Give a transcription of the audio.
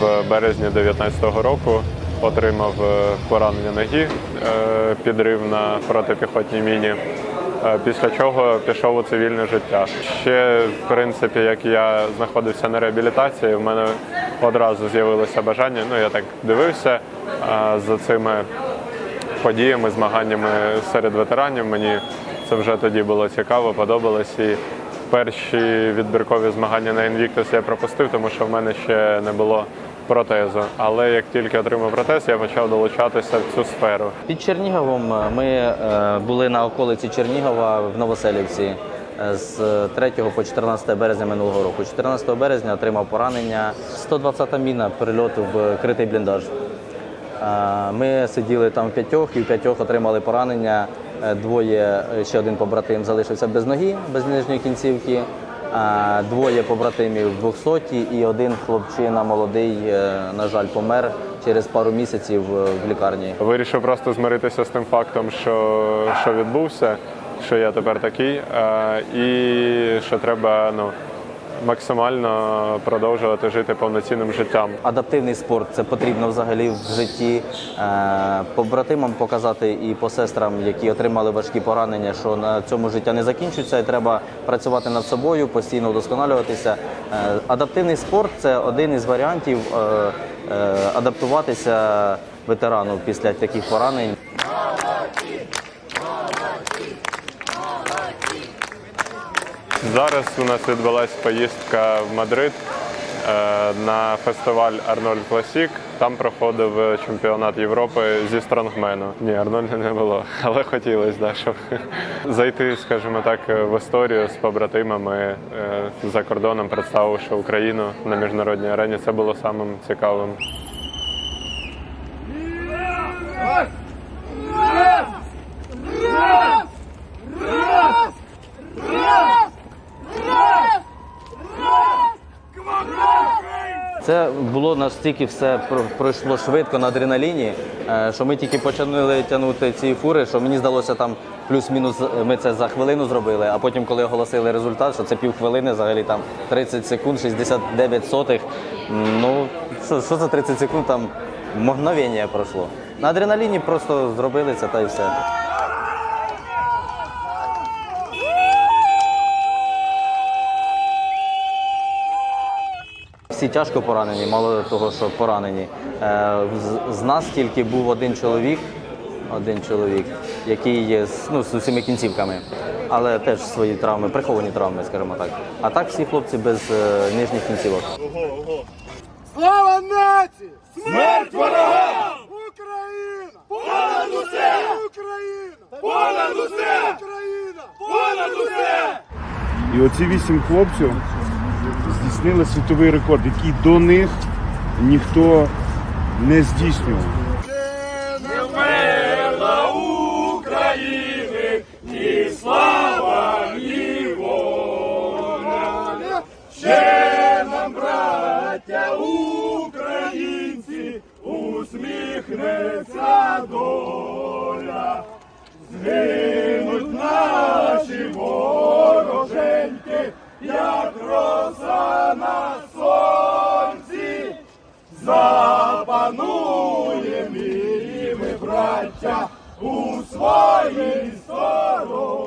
В березні 2019 року отримав е, поранення ноги, е, підрив на протипіхотній міні. е, Після чого пішов у цивільне життя. Ще, в принципі, як я знаходився на реабілітації, в мене одразу з'явилося бажання. Ну я так дивився за цими подіями, змаганнями серед ветеранів. Мені це вже тоді було цікаво, подобалось. І перші відбіркові змагання на Invictus я пропустив, тому що в мене ще не було протезу. Але як тільки отримав протез, я почав долучатися в цю сферу. Під Черніговом ми е, були на околиці Чернігова в Новоселівці е, з 3 по 14 березня минулого року. 14 березня отримав поранення 120-та міна прильоту в критий бліндаж. Е, Ми сиділи там в п'ятьох і в п'ятьох отримали поранення. Е, Двоє, е, ще один побратим залишився без ноги, без нижньої кінцівки. Е, Двоє побратимів 200 і один хлопчина молодий, на жаль, помер через пару місяців в лікарні. Вирішив просто змиритися з тим фактом, що, що відбувся, що я тепер такий, і що треба ну, максимально продовжувати жити повноцінним життям. Адаптивний спорт це потрібно взагалі в житті Е, побратимам показати і по сестрам, які отримали важкі поранення, що на цьому життя не закінчується, і треба працювати над собою, постійно вдосконалюватися. Е, Адаптивний спорт це один із варіантів е, адаптуватися ветерану після таких поранень. Зараз у нас відбулася поїздка в Мадрид е, на фестиваль Арнольд Класік. Там проходив чемпіонат Європи зі стронгмену. Ні, Арнольда не було, але хотілося, да, щоб зайти, скажімо так, в історію з побратимами е, за кордоном, представивши Україну на міжнародній арені. Це було самим цікавим. Це було настільки все про- пройшло швидко на адреналіні, е, що ми тільки почали тягнути ці фури, що мені здалося там плюс-мінус е, ми це за хвилину зробили, а потім, коли оголосили результат, що це півхвилини, взагалі там 30 секунд, 69 сотих. Ну, що, що за 30 секунд там мгновення пройшло. На адреналіні просто зробили це та й все. Всі тяжко поранені, мало того, що поранені. Е, з- нас тільки був один чоловік, один чоловік, який є з, ну, з усіма кінцівками, але теж свої травми, приховані травми, скажімо так. А так всі хлопці без е, нижніх кінцівок. Слава нації! Смерть ворогам! Україна! Понад усе! Україна! Понад усе! Україна! Понад усе! І оці вісім хлопців здійснили світовий рекорд, який до них ніхто не здійснював. Українці усміхнеться доля. мірі ми, браття, у своїй стороні.